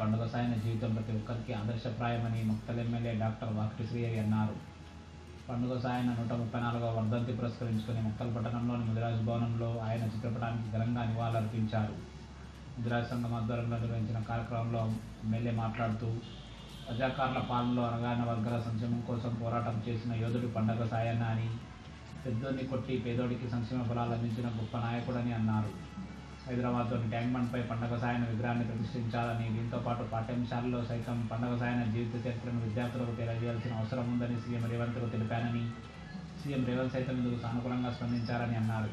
పండుగ సాయన జీవితం ప్రతి ఒక్కరికి ఆదర్శప్రాయమని మక్తల్ ఎమ్మెల్యే డాక్టర్ వాకిటి శ్రీహరి అన్నారు. పండుగ సాయన నూట ముప్పై నాలుగవ వర్ధంతి పురస్కరించుకుని ముక్కల్ పట్టణంలోని ముదిరాజ్ భవనంలో ఆయన చిత్రపటానికి ఘనంగా నివాళులర్పించారు. ముదిరాజ్ సంఘం ఆధ్వర్యంలో నిర్వహించిన కార్యక్రమంలో ఎమ్మెల్యే మాట్లాడుతూ ప్రజాకారుల పాలనలో అనగాన వర్గాల సంక్షేమం కోసం పోరాటం చేసిన యోధుడు పండగ సాయన్న అని పెద్దోడిని కొట్టి పేదోడికి సంక్షేమ ఫలాలు అందించిన గొప్ప నాయకుడని అన్నారు. హైదరాబాద్లోని ట్యాంక్బండ్పై పండగ సాయన విగ్రహాన్ని ప్రతిష్ఠించాలని దీంతో పాటు పాఠ్యాంశాలలో సైతం పండగ సాయన జీవిత చరిత్రను విద్యార్థులకు తెలియజేయాల్సిన అవసరం ఉందని సీఎం రేవంత్కు తెలిపానని సీఎం రేవంత్ సైతం ఇందుకు సానుకూలంగా స్పందించారని అన్నారు.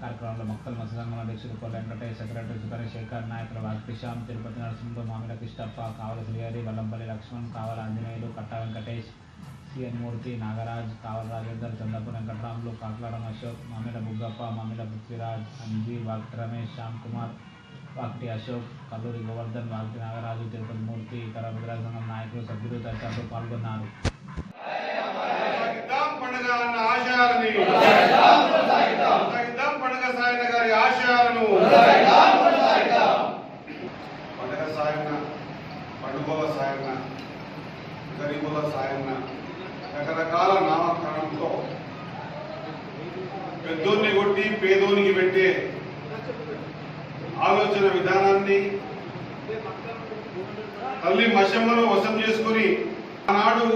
కార్యక్రమంలో మొక్కల మత్స్యసంఘం అధ్యక్షుడు కోల వెంకటయ్య సెక్రటరీ సుకరేష్ శేఖర్ నాయకులు వాగ్కిషాం తిరుపతి నరసింహ మామిడ కిష్టప్ప కావల శ్రీహరి వల్లంపల్లి లక్ష్మణ్ కావల ఆంజనేయులు కట్ట వెంకటేష్ సిఎన్ మూర్తి నాగరాజ్ కావల రాజేందర్ చంద్రపు వెంకట్రాములు కాట్లాడ అశోక్ మామిడ బుగ్గప్ప మామిడ పృథ్వీరాజ్ అంజీ వాక్టి రమేష్ శ్యామ్ కుమార్ వాక్టి అశోక్ కల్లూరి గోవర్ధన్ వాక్టి నాగరాజు తిరుపతి మూర్తి ఇతర ముద్రా సంఘం నాయకులు సభ్యులు తదితరులు పాల్గొన్నారు. పండుగ అన్న పండుగ పండుగల సాయన్న గరీబుల సాయన్న రకరకాల నామకరణంతో పెద్దోన్ని కొట్టి పేదోనికి పెట్టే ఆలోచన విధానాన్ని తల్లి మషమ్మను వశం చేసుకుని ఆనాడు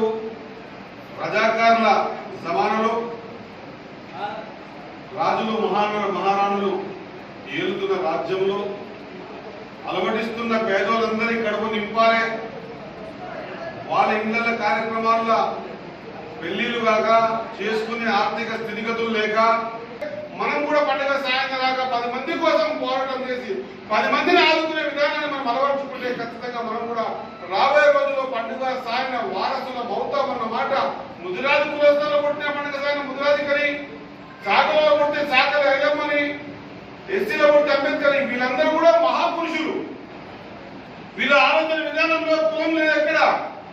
ప్రజాకారుల సమానలో రాజులు మహాన మహారాణులు ఏలుతున్న రాజ్యంలో అలవటిస్తున్న పేదోళ్ళందరి కడుపు నింపాలే. వాళ్ళ ఇళ్ళ కార్యక్రమాల్లో పెళ్ళిళ్ళు కాక చేసుకునే ఆర్థిక స్థితిగతులు లేక మనం కూడా పండుగ సాయంత్రం దాకా పది మంది కోసం పోరాటం చేసి పది మందిని ఆదుకునే విధానాన్ని మనం అలవరుచుకుంటే ఖచ్చితంగా మనం కూడా రాబోయే రోజుల్లో పండుగ సాయన వారసుల మౌతామన్న మాట ముదిరాజు కులస్థలో పుట్టిన పండుగ సాయన ముదిరాధికరి శాఖలో పుట్టిన శాఖల అయ్యమ్మని ఎస్సీలో పుట్టిన అంబేద్కర్ వీళ్ళందరూ కూడా మహాపురుషులు. వీళ్ళ ఆలోచన విధానంలో కులం లేదు ఎక్కడ?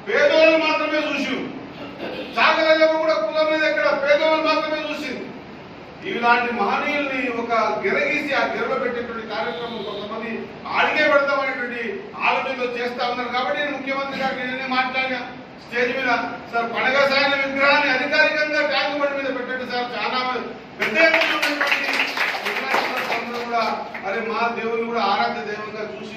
పేదవాళ్ళు మాత్రమే చూసి శాఖలలో కూడా కులం మీద ఎక్కడ పేదవాళ్ళు మాత్రమే చూసింది ఇలాంటి మహనీయుల్ని ఒక గిరగీసి ఆ గెరలో పెట్టేటువంటి కార్యక్రమం కొంతమంది ఆడిగే పెడతామనేటువంటి ఆలోచనలు చేస్తా ఉన్నారు. కాబట్టి నేను ముఖ్యమంత్రి గారు నేనే మాట్లాడినా. స్టేజ్ మీద సార్ పండగ సాయన విగ్రహాన్ని అధికారికంగా ట్యాంక్ బండి మీద పెట్టండి సార్. చాలా పెద్ద కూడా మరి మా దేవుని కూడా ఆరాధ్య దైవంగా చూసి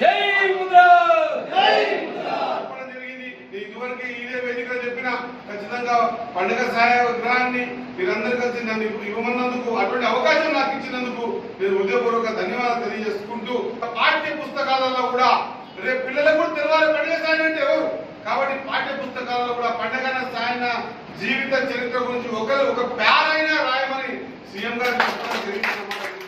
ఖచ్చితంగా పండుగ సహాయ విగ్రహాన్ని మీరందరూ కలిసి నన్ను ఇవ్వమన్నందుకు అటువంటి అవకాశం నాకు ఇచ్చినందుకు నేను హృదయపూర్వక ధన్యవాదాలు తెలియజేసుకుంటూ పాఠ్య పుస్తకాలలో కూడా రేపు పిల్లలకు కూడా తెలవాలి పండుగ సాయం అంటే ఎవరు? కాబట్టి పాఠ్య పుస్తకాలలో కూడా పండుగ సాయన జీవిత చరిత్ర గురించి ఒకరు ఒక ప్యారైనా రాయమని సీఎం గారు చెప్పడం